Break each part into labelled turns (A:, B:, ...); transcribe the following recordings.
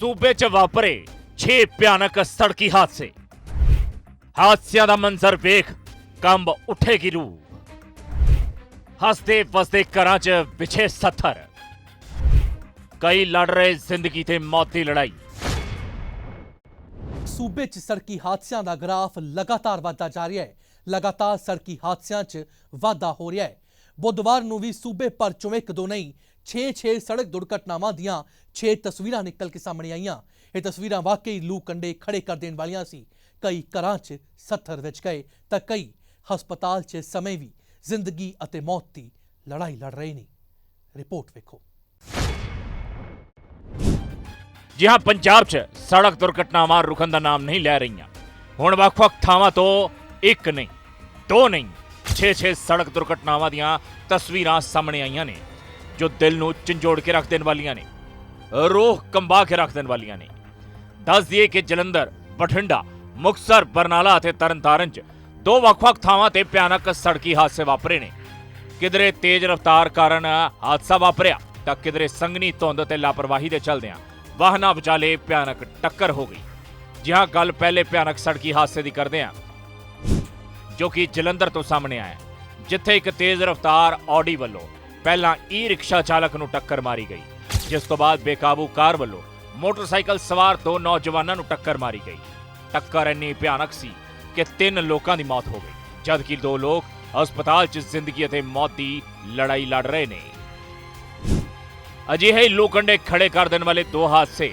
A: ਸੂਬੇ 'ਚ ਵਾਪਰੇ 6 ਭਿਆਨਕ ਸੜਕੀ ਹਾਦਸੇ। ਹਾਦਸਿਆਂ ਦਾ ਮੰਜ਼ਰ ਵੇਖ ਕੰਬ ਉੱਠੇਗੀ ਰੂਹ। ਹੱਸਦੇ ਵਸਦੇ ਘਰਾਂ 'ਚ ਵਿਛੇ ਸੱਥਰ। ਕਈ ਲੜ ਰਹੇ ਜ਼ਿੰਦਗੀ ਤੇ ਮੌਤ ਦੀ ਲੜਾਈ।
B: ਸੂਬੇ 'ਚ ਸੜਕੀ ਹਾਦਸਿਆਂ ਦਾ ਗ੍ਰਾਫ ਲਗਾਤਾਰ ਵਧਦਾ ਜਾ ਰਿਹਾ ਹੈ। ਲਗਾਤਾਰ ਸੜਕੀ ਹਾਦਸਿਆਂ 'ਚ ਵਾਧਾ ਹੋ ਰਿਹਾ ਹੈ। ਬੁੱਧਵਾਰ ਨੂੰ ਵੀ ਸੂਬੇ ਭਰ ਚੋਂ ਇੱਕ ਦੋ ਨਹੀਂ 6-6 ਸੜਕ ਦੁਰਘਟਨਾਵਾਂ ਦੀਆਂ 6 ਤਸਵੀਰਾਂ ਨਿਕਲ ਕੇ ਸਾਹਮਣੇ ਆਈਆਂ। ਇਹ ਤਸਵੀਰਾਂ ਵਾਕਈ ਲੂ ਕੰਡੇ ਖੜੇ ਕਰ ਦੇਣ ਵਾਲੀਆਂ ਸੀ। ਕਈ ਘਰਾਂ 'ਚ ਸੱਥਰ ਵਿੱਚ ਗਏ ਤਾਂ ਕਈ ਹਸਪਤਾਲ 'ਚ ਸਮੇਂ ਵੀ ਜ਼ਿੰਦਗੀ ਅਤੇ ਮੌਤ ਦੀ ਲੜਾਈ ਲੜ ਰਹੇ ਨੇ। ਰਿਪੋਰਟ ਵੇਖੋ।
A: ਜੀ ਹਾਂ, ਪੰਜਾਬ 'ਚ ਸੜਕ ਦੁਰਘਟਨਾਵਾਂ ਰੁਕਣ ਦਾ ਨਾਮ ਨਹੀਂ ਲੈ ਰਹੀਆਂ। ਹੁਣ ਵੱਖ-ਵੱਖ ਥਾਵਾਂ ਤੋਂ ਇੱਕ ਨਹੀਂ, ਦੋ ਨਹੀਂ 6-6 ਸੜਕ ਦੁਰਘਟਨਾਵਾਂ ਦੀਆਂ ਤਸਵੀਰਾਂ ਸਾਹਮਣੇ ਆਈਆਂ ਨੇ। ਜੋ ਦਿਲ ਨੂੰ ਝੰਜੋੜ ਕੇ ਰੱਖ ਦੇਣ ਵਾਲੀਆਂ ਨੇ, ਰੋਹ ਕੰਬਾ ਕੇ ਰੱਖ ਦੇਣ ਵਾਲੀਆਂ ਨੇ। ਦੱਸ ਦਈਏ ਕਿ ਜਲੰਧਰ, ਬਠਿੰਡਾ, ਮੁਕਤਸਰ, ਬਰਨਾਲਾ ਅਤੇ ਤਰਨਤਾਰਨ 'ਚ ਦੋ ਵੱਖ-ਵੱਖ ਥਾਵਾਂ ਤੇ ਭਿਆਨਕ ਸੜਕੀ ਹਾਦਸੇ ਵਾਪਰੇ ਨੇ। ਕਿਧਰੇ ਤੇਜ਼ ਰਫ਼ਤਾਰ ਕਾਰਨ ਹਾਦਸਾ ਵਾਪਰਿਆ, ਤਾਂ ਕਿਧਰੇ ਸੰਘਣੀ ਧੁੰਦ ਤੇ ਲਾਪਰਵਾਹੀ ਦੇ ਚਲਦਿਆਂ ਵਾਹਨਾਂ ਵਿਚਾਲੇ ਭਿਆਨਕ ਟੱਕਰ ਹੋ ਗਈ। ਜਿਹਾਂ ਗੱਲ ਪਹਿਲੇ ਭਿਆਨਕ ਸੜਕੀ ਹਾਦਸੇ ਦੀ ਕਰਦੇ ਹਾਂ, ਜੋ ਕਿ ਜਲੰਧਰ ਤੋਂ ਸਾਹਮਣੇ ਆਇਆ ਜਿੱਥੇ ਇੱਕ ਤੇਜ਼ ਰਫ਼ਤਾਰ ਆਡੀ ਵੱਲੋਂ ਪਹਿਲਾਂ ਈ ਰਿਕਸ਼ਾ ਚਾਲਕ ਨੂੰ ਟੱਕਰ ਮਾਰੀ ਗਈ, ਜਿਸ ਤੋਂ ਬਾਅਦ ਬੇਕਾਬੂ ਕਾਰ ਵੱਲੋਂ ਮੋਟਰਸਾਈਕਲ ਸਵਾਰ ਦੋ ਨੌਜਵਾਨਾਂ ਨੂੰ ਟੱਕਰ ਮਾਰੀ ਗਈ। ਟੱਕਰ ਇੰਨੀ ਭਿਆਨਕ ਸੀ ਕਿ ਤਿੰਨ ਲੋਕਾਂ ਦੀ ਮੌਤ ਹੋ ਗਈ, ਜਦਕਿ ਦੋ ਲੋਕ ਹਸਪਤਾਲ 'ਚ ਜ਼ਿੰਦਗੀ ਅਤੇ ਮੌਤ ਦੀ ਲੜਾਈ ਲੜ ਰਹੇ ਨੇ। ਅਜਿਹੇ ਲੋਕੰਡੇ ਖੜੇ ਕਰ ਦੇਣ ਵਾਲੇ ਦੋ ਹਾਦਸੇ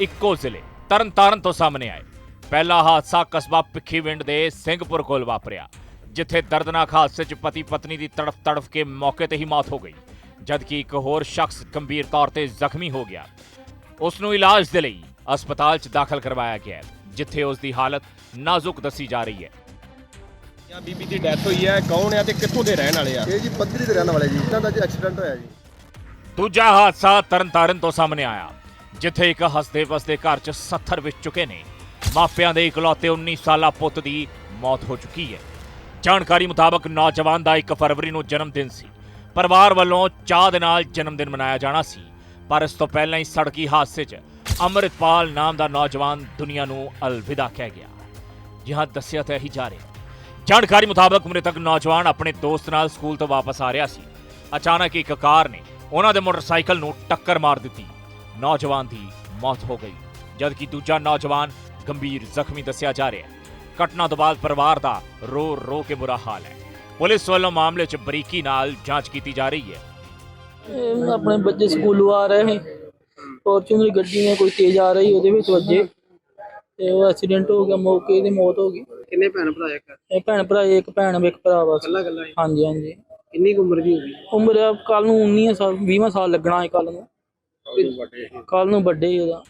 A: ਇੱਕੋ ਜ਼ਿਲ੍ਹੇ, ਤਰਨਤਾਰਨ ਤੋਂ ਸਾਹਮਣੇ ਆਏ। ਪਹਿਲਾ ਹਾਦਸਾ ਕਸਬਾ ਭਿੱਖੀਵਿੰਡ ਦੇ ਸਿੰਘਪੁਰ ਕੋਲ ਵਾਪਰਿਆ। ਜਿੱਥੇ ਦਰਦਨਾਕ ਹਾਦਸੇ 'ਚ ਪਤੀ ਪਤਨੀ ਦੀ ਤੜਫ ਤੜਫ ਕੇ ਮੌਕੇ ਤੇ ਹੀ ਮੌਤ ਹੋ ਗਈ ਜਦਕਿ ਇੱਕ ਹੋਰ ਸ਼ਖਸ ਗੰਭੀਰ ਤੌਰ ਤੇ ਜ਼ਖਮੀ ਹੋ ਗਿਆ। ਉਸ ਨੂੰ ਇਲਾਜ ਦੇ ਲਈ ਹਸਪਤਾਲ 'ਚ ਦਾਖਲ ਕਰਵਾਇਆ ਗਿਆ ਹੈ, ਜਿੱਥੇ ਉਸ ਦੀ ਹਾਲਤ ਨਾਜ਼ੁਕ ਦੱਸੀ ਜਾ ਰਹੀ ਹੈ।
C: ਜਾਂ ਬੀਬੀ ਦੀ ਡੈਥ ਹੋਈ ਹੈ ਕੌਣ ਆ ਤੇ ਕਿੱਥੋਂ ਦੇ ਰਹਿਣ ਵਾਲੇ ਆ?
D: ਇਹ ਜੀ ਪੱਧਰੀ ਦੇ ਰਹਿਣ ਵਾਲੇ ਜੀ ਇਹਨਾਂ ਦਾ ਜੀ ਐਕਸੀਡੈਂਟ ਹੋਇਆ ਜੀ।
A: ਦੂਜਾ ਹਾਦਸਾ ਤਰਨਤਾਰਨ ਤੋਂ ਸਾਹਮਣੇ ਆਇਆ ਜਿੱਥੇ ਇੱਕ ਹੱਸਦੇ ਵਸਦੇ ਘਰ 'ਚ ਸੱਥਰ ਵਿੱਚ ਚੁੱਕੇ ਨੇ। ਮਾਪਿਆਂ ਦੇ ਇਕਲੌਤੇ 19 ਸਾਲਾ ਪੁੱਤ ਦੀ ਮੌਤ ਹੋ ਚੁੱਕੀ ਹੈ। ਜਾਣਕਾਰੀ ਮੁਤਾਬਕ ਨੌਜਵਾਨ ਦਾ 1 ਫਰਵਰੀ ਨੂੰ ਜਨਮ ਦਿਨ ਸੀ। ਪਰਿਵਾਰ ਵੱਲੋਂ ਚਾਹ ਦੇ ਨਾਲ ਜਨਮ ਦਿਨ ਮਨਾਇਆ ਜਾਣਾ ਸੀ। ਪਰ ਇਸ ਤੋਂ ਪਹਿਲਾਂ ਹੀ ਸੜਕੀ ਹਾਦਸੇ 'ਚ ਅੰਮ੍ਰਿਤਪਾਲ ਨਾਮ ਦਾ ਨੌਜਵਾਨ ਦੁਨੀਆ ਨੂੰ ਅਲਵਿਦਾ ਕਹਿ ਗਿਆ। ਜਿਹਾਂ ਦੱਸਿਆ ਤਾਂ ਇਹੀ ਜਾ ਰਿਹਾ ਜਾਣਕਾਰੀ ਮੁਤਾਬਕ ਮ੍ਰਿਤਕ ਨੌਜਵਾਨ ਆਪਣੇ ਦੋਸਤ ਨਾਲ ਸਕੂਲ ਤੋਂ ਵਾਪਸ ਆ ਰਿਹਾ ਸੀ। ਅਚਾਨਕ ਇੱਕ ਕਾਰ ਨੇ ਉਹਨਾਂ ਦੇ ਮੋਟਰਸਾਈਕਲ ਨੂੰ ਟੱਕਰ ਮਾਰ ਦਿੱਤੀ। ਨੌਜਵਾਨ ਦੀ ਮੌਤ ਹੋ ਗਈ। ਜਦਕਿ ਦੂਜਾ ਨੌਜਵਾਨ ਗੰਭੀਰ ਜ਼ਖਮੀ ਦੱਸਿਆ ਜਾ ਰਿਹਾ ਹੈ। ਘਟਨਾ ਤੋਂ ਬਾਅਦ ਪਰਿਵਾਰ ਦਾ ਰੋ ਰੋ ਕੇ ਬੁਰਾ ਹਾਲ ਹੈ। ਪੁਲਿਸ ਵੱਲੋਂ ਮਾਮਲੇ 'ਚ ਬਰੀਕੀ ਨਾਲ ਜਾਂਚ ਕੀਤੀ ਜਾ ਰਹੀ ਹੈ।
E: ਇਹ ਆਪਣੇ ਬੱਚੇ ਸਕੂਲੋਂ ਆ ਰਹੇ ਸੀ ਫੋਰਚੂਨਰ ਗੱਡੀ ਨੇ ਕੋਈ ਤੇਜ਼ ਆ ਰਹੀ ਉਹਦੇ ਵਿੱਚ ਵੱਜੇ। ਤੇ ਉਹ ਐਕਸੀਡੈਂਟ ਹੋ ਗਿਆ ਮੌਕੇ ਦੀ ਮੌਤ ਹੋ ਗਈ।
F: ਕਿੰਨੇ ਭੈਣ ਭਰਾ ਇੱਕ?
E: ਇਹ ਭੈਣ ਭਰਾ ਇੱਕ ਭੈਣ ਇੱਕ ਭਰਾ ਬਸ।
F: ਕੱਲਾ ਕੱਲਾ
E: ਹਾਂਜੀ ਹਾਂਜੀ।
F: ਕਿੰਨੀ ਕੁ ਉਮਰ ਦੀ ਹੋਗੀ
E: ਉਮਰ ਕੱਲ ਨੂੰ 19 ਸਾਲ 20 ਸਾਲ ਲੱਗਣਾ ਹੈ ਕੱਲ ਨੂੰ। ਕੱਲ ਨੂੰ ਵੱਡੇ ਹੀ ਉਹਦਾ।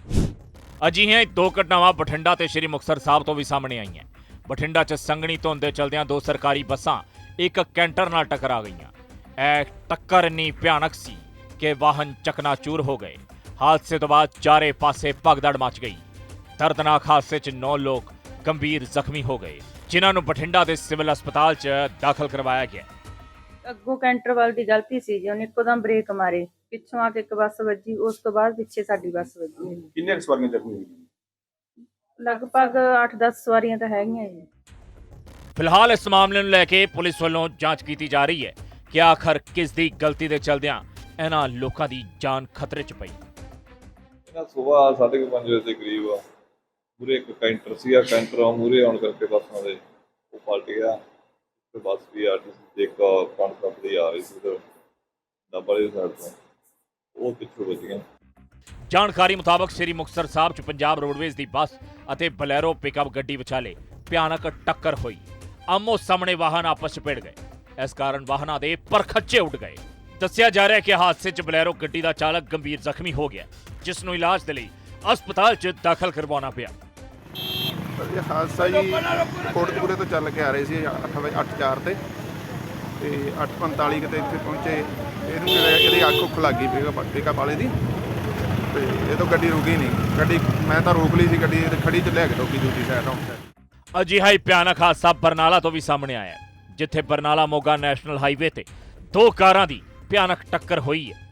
A: ਅਜਿਹੀਆਂ ਦੋ ਘਟਨਾਵਾਂ ਬਠਿੰਡਾ ਤੇ ਸ਼੍ਰੀ ਮੁਕਤਸਰ ਸਾਹਿਬ ਤੋਂ ਵੀ ਸਾਹਮਣੇ ਆਈਆਂ। ਬਠਿੰਡਾ 'ਚ ਸੰਘਣੀ ਧੁੰਦ ਦੇ ਚਲਦਿਆਂ ਦੋ ਸਰਕਾਰੀ ਬੱਸਾਂ ਇੱਕ ਕੈਂਟਰ ਨਾਲ ਟਕਰਾ ਗਈਆਂ। ਇਹ ਟੱਕਰ ਇੰਨੀ ਭਿਆਨਕ ਸੀ ਕਿ ਵਾਹਨ ਚਕਨਾਚੂਰ ਹੋ ਗਏ। ਹਾਦਸੇ ਤੋਂ ਬਾਅਦ ਚਾਰੇ ਪਾਸੇ ਭਗਦੜ ਮਚ ਗਈ। ਦਰਦਨਾਕ ਹਾਦਸੇ 'ਚ 9 ਲੋਕ ਗੰਭੀਰ ਜ਼ਖਮੀ ਹੋ ਗਏ, ਜਿਨ੍ਹਾਂ ਨੂੰ ਬਠਿੰਡਾ ਦੇ ਸਿਵਲ ਹਸਪਤਾਲ 'ਚ ਦਾਖਲ ਕਰਵਾਇਆ ਗਿਆ।
G: ਅੱਗੋਂ ਕੈਂਟਰ ਵਾਲ ਦੀ ਗਲਤੀ ਸੀ ਜੀ, ਉਹਨੇ ਇੱਕੋਦਮ ਬ੍ਰੇਕ ਮਾਰੇ। ਪਿੱਛੋਂ ਆ ਕੇ ਇੱਕ ਬੱਸ ਵੱਜੀ ਉਸ ਤੋਂ ਬਾਅਦ ਪਿੱਛੇ ਸਾਡੀ ਬੱਸ ਵੱਜੀ।
D: ਕਿੰਨੇ ਸਵਾਰੀਆਂ ਜ਼ਖਮੀ ਹੋਈਆਂ
G: ਲਗਭਗ 8-10 ਸਵਾਰੀਆਂ ਤਾਂ ਹੈਗੀਆਂ ਜੀ।
A: ਫਿਲਹਾਲ ਇਸ ਮਾਮਲੇ ਨੂੰ ਲੈ ਕੇ ਪੁਲਿਸ ਵੱਲੋਂ ਜਾਂਚ ਕੀਤੀ ਜਾ ਰਹੀ ਹੈ ਕਿ ਆਖਰ ਕਿਸ ਦੀ ਗਲਤੀ ਦੇ ਚਲਦਿਆਂ ਇਹਨਾਂ ਲੋਕਾਂ ਦੀ ਜਾਨ ਖਤਰੇ 'ਚ ਪਈ।
H: ਨਾ ਸਵੇਰ ਸਾਢੇ ਕੁ ਪੰਜ ਵਜੇ ਦੇ ਕਰੀਬ ਮੂਰੇ ਇੱਕ ਕੈਂਟਰ ਸੀਗਾ ਕੈਂਟਰ ਮੂਰੇ ਆਉਣ ਕਰਕੇ ਬੱਸਾਂ ਦੇ ਉਹ ਪਲਟ ਗਿਆ। ਤੇ ਬੱਸ ਵੀ ਆਰਟੀਸੀ ਇੱਕ ਕਣਕ ਦੀ ਆ ਰਹੀ ਸੀ ਤੇ ਡੱਬਲ ਦੀ ਸਾਈਡ ਤੋਂ। ਉਹ ਪਿੱਛੋਂ ਵੱਜ ਗਿਆ
A: ਜਾਣਕਾਰੀ ਮੁਤਾਬਕ ਸ੍ਰੀ ਮੁਕਤਸਰ ਸਾਹਿਬ 'ਚ ਪੰਜਾਬ ਰੋਡਵੇਜ਼ ਦੀ ਬੱਸ ਅਤੇ ਬਲੈਰੋ ਪਿਕਅਪ ਗੱਡੀ ਵਿਚਾਲੇ ਭਿਆਨਕ ਟੱਕਰ ਹੋਈ। ਆਮੋ ਸਾਹਮਣੇ ਵਾਹਨ ਆਪਸ 'ਚ ਭਿੜ ਗਏ। ਇਸ ਕਾਰਨ ਵਾਹਨਾਂ ਦੇ ਪਰਖੱਚੇ ਉੱਡ ਗਏ। ਦੱਸਿਆ ਜਾ ਰਿਹਾ ਹੈ ਕਿ ਹਾਦਸੇ 'ਚ ਬਲੈਰੋ ਗੱਡੀ ਦਾ ਚਾਲਕ ਗੰਭੀਰ ਜ਼ਖਮੀ ਹੋ ਗਿਆ ਜਿਸ ਨੂੰ ਇਲਾਜ ਦੇ ਲਈ ਹਸਪਤਾਲ 'ਚ ਦਾਖਲ ਕਰਵਾਉਣਾ ਪਿਆ।
D: ਇਹ ਹਾਦਸਾ ਜੀ ਕੋਟਕਪੂਰੇ ਤੋਂ ਚੱਲ ਕੇ ਆ ਰਹੇ ਸੀ 8 ਵਜੇ 8:04 ਤੇ। ਤੇ 8:45 ਕਿਤੇ ਇੱਥੇ ਪਹੁੰਚੇ, ਇਹਨੂੰ ਇਹਦੀ ਅੱਖ ਉੱਖ ਲੱਗ ਗਈ ਪਿਕਅਪ ਪਿਕਅਪ ਵਾਲੇ ਦੀ। ਤੇ ਇਹ ਤੋਂ ਗੱਡੀ ਰੁਕੀ ਨਹੀਂ। ਗੱਡੀ ਮੈਂ ਤਾਂ ਰੋਕ ਲਈ ਸੀ ਗੱਡੀ ਤੇ ਖੜੀ ਚ ਲੈ ਕੇ ਰੋਕੀ ਦੂਜੀ ਸਾਈਡ ਆਉਂ
A: ਅਜਿਹਾ ਹੀ ਭਿਆਨਕ ਹਾਦਸਾ ਬਰਨਾਲਾ ਤੋਂ ਵੀ ਸਾਹਮਣੇ ਆਇਆ ਜਿੱਥੇ ਬਰਨਾਲਾ ਮੋਗਾ ਨੈਸ਼ਨਲ ਹਾਈਵੇ ਤੇ ਦੋ ਕਾਰਾਂ ਦੀ ਭਿਆਨਕ ਟੱਕਰ ਹੋਈ ਹੈ।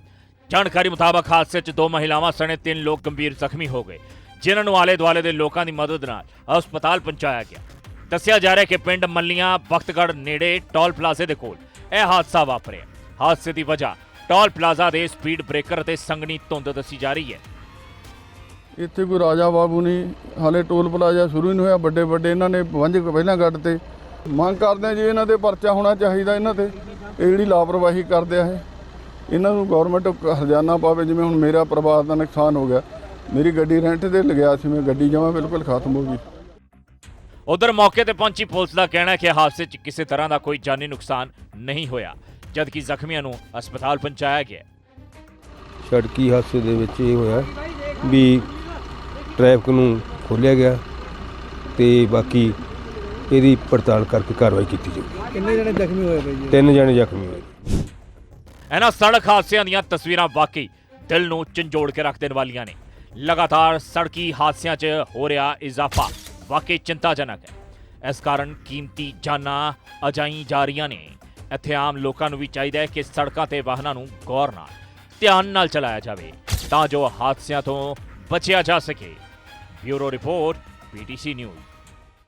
A: ਜਾਣਕਾਰੀ ਮੁਤਾਬਕ ਹਾਦਸੇ 'ਚ ਦੋ ਮਹਿਲਾਵਾਂ ਸਣੇ ਤਿੰਨ ਲੋਕ ਗੰਭੀਰ ਜ਼ਖਮੀ ਹੋ ਗਏ, ਜਿਨ੍ਹਾਂ ਨੂੰ ਆਲੇ ਦੁਆਲੇ ਦੇ ਲੋਕਾਂ ਦੀ ਮਦਦ ਨਾਲ ਹਸਪਤਾਲ ਪਹੁੰਚਾਇਆ ਗਿਆ। ਦੱਸਿਆ ਜਾ ਰਿਹਾ ਕਿ ਪਿੰਡ ਮੱਲੀਆਂ ਬਖਤਗੜ੍ਹ ਨੇੜੇ ਟੋਲ ਪਲਾਜ਼ੇ ਦੇ ਕੋਲ ਇਹ ਹਾਦਸਾ ਵਾਪਰਿਆ ਹਾਦਸੇ ਦੀ ਵਜ੍ਹਾ ਟੋਲ ਪਲਾਜ਼ਾ ਦੇ ਸਪੀਡ ਬ੍ਰੇਕਰ ਅਤੇ ਸੰਘਣੀ ਧੁੰਦ ਦੱਸੀ ਜਾ ਰਹੀ ਹੈ।
I: ਇੱਥੇ ਕੋਈ ਰਾਜਾ ਬਾਬੂ ਨਹੀਂ, ਹਾਲੇ ਟੋਲ ਪਲਾਜ਼ਾ ਸ਼ੁਰੂ ਹੀ ਨਹੀਂ ਹੋਇਆ, ਵੱਡੇ ਵੱਡੇ ਇਹਨਾਂ ਨੇ ਵੰਜ ਪਹਿਲਾਂ ਕੱਢ ਤੇ। ਮੰਗ ਕਰਦੇ ਆ ਜੀ ਇਹਨਾਂ ਤੇ ਪਰਚਾ ਹੋਣਾ ਚਾਹੀਦਾ ਇਹਨਾਂ ਤੇ, ਇਹ ਜਿਹੜੀ ਲਾਪਰਵਾਹੀ ਕਰਦੇ ਆ ਇਹ। ਇਹਨਾਂ ਨੂੰ ਗਵਰਨਮੈਂਟ ਹਰਜਾਨਾ ਪਾਵੇ, ਜਿਵੇਂ ਹੁਣ ਮੇਰਾ ਪਰਿਵਾਰ ਦਾ ਨੁਕਸਾਨ ਹੋ ਗਿਆ। ਮੇਰੀ ਗੱਡੀ ਰੈਂਟ ਤੇ ਲਗਿਆ ਸੀ, ਮੈਂ ਗੱਡੀ ਜਮਾ ਬਿਲਕੁਲ ਖਤਮ ਹੋ ਗਈ।
A: ਉਧਰ ਮੌਕੇ ਤੇ ਪਹੁੰਚੀ ਪੁਲਿਸ ਦਾ ਕਹਿਣਾ ਹੈ ਕਿ ਹਾਦਸੇ 'ਚ ਕਿਸੇ ਤਰ੍ਹਾਂ ਦਾ ਕੋਈ ਜਾਨੀ ਨੁਕਸਾਨ ਨਹੀਂ ਹੋਇਆ ਜਦਕਿ ਜ਼ਖਮੀਆਂ ਨੂੰ ਹਸਪਤਾਲ ਪਹੁੰਚਾਇਆ ਗਿਆ
J: ਸੜਕੀ ਹਾਦਸੇ ਦੇ ਵਿੱਚ ਇਹ ਹੋਇਆ ਵੀ ਟ੍ਰੈਫਿਕ ਨੂੰ ਖੋਲ੍ਹਿਆ ਗਿਆ ਤੇ ਬਾਕੀ ਇਹਦੀ ਪੜਤਾਲ ਕਰਕੇ ਕਾਰਵਾਈ ਕੀਤੀ ਜਾਊਗੀ।
F: ਕਿੰਨੇ ਜਣੇ ਜ਼ਖਮੀ ਹੋਏ ਜੀ?
J: ਤਿੰਨ ਜਣੇ ਜ਼ਖਮੀ ਹੋਏ
A: ਇਹਨਾਂ ਸੜਕ ਹਾਦਸਿਆਂ ਦੀਆਂ ਤਸਵੀਰਾਂ ਵਾਕਈ ਦਿਲ ਨੂੰ ਝੰਜੋੜ ਕੇ ਰੱਖ ਦੇਣ ਵਾਲੀਆਂ ਨੇ। ਲਗਾਤਾਰ ਸੜਕੀ ਹਾਦਸਿਆਂ 'ਚ ਹੋ ਰਿਹਾ ਇਜ਼ਾਫਾ। ਵਾਕਈ ਚਿੰਤਾਜਨਕ ਹੈ। ਇਸ ਕਾਰਨ ਕੀਮਤੀ ਜਾਨਾਂ ਅਜਾਈ ਜਾ ਰਹੀਆਂ ਨੇ। ਇੱਥੇ ਆਮ ਲੋਕਾਂ ਨੂੰ ਵੀ ਚਾਹੀਦਾ ਹੈ ਕਿ ਸੜਕਾਂ ਤੇ ਵਾਹਨਾਂ ਨੂੰ ਗੌਰ ਨਾਲ ਧਿਆਨ ਨਾਲ ਚਲਾਇਆ ਜਾਵੇ, ਤਾਂ ਜੋ ਹਾਦਸਿਆਂ ਤੋਂ ਬਚਿਆ ਜਾ ਸਕੇ। Bureau report, PTC news.